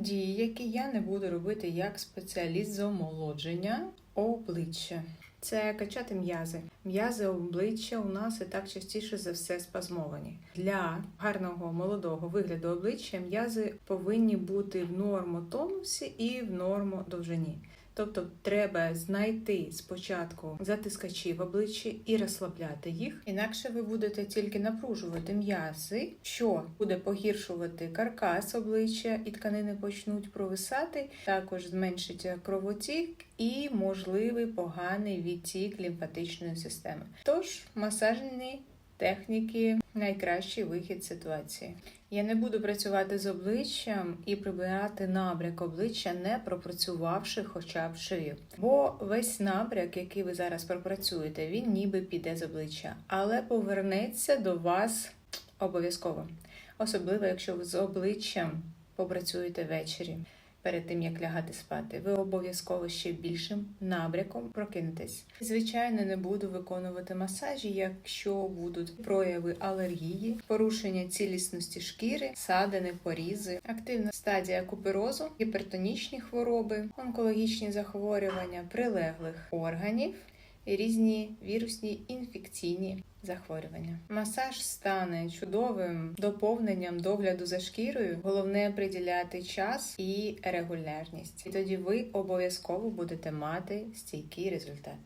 дії, які я не буду робити як спеціаліст з омолодження обличчя. Це качати м'язи. М'язи обличчя у нас і так частіше за все спазмовані. Для гарного молодого вигляду обличчя м'язи повинні бути в нормотонусі і в нормодовжині. Тобто треба знайти спочатку затискачі в обличчі і розслабляти їх. Інакше ви будете тільки напружувати м'язи, що буде погіршувати каркас обличчя, і тканини почнуть провисати. Також зменшиться кровотік і можливий поганий відтік лімфатичної системи. Тож масажні техніки найкращий вихід ситуації. Я не буду працювати з обличчям і прибирати набряк обличчя, не пропрацювавши хоча б шию. Бо весь набряк, який ви зараз пропрацюєте, він ніби піде з обличчя, але повернеться до вас обов'язково. Особливо, якщо ви з обличчям попрацюєте ввечері. Перед тим як лягати спати, ви обов'язково ще більшим набряком прокинетесь. Звичайно, не буду виконувати масажі, якщо будуть прояви алергії, порушення цілісності шкіри, садини, порізи, активна стадія куперозу, гіпертонічні хвороби, онкологічні захворювання прилеглих органів різні вірусні інфекційні захворювання. Масаж стане чудовим доповненням догляду за шкірою. Головне приділяти час і регулярність. І тоді ви обов'язково будете мати стійкий результат.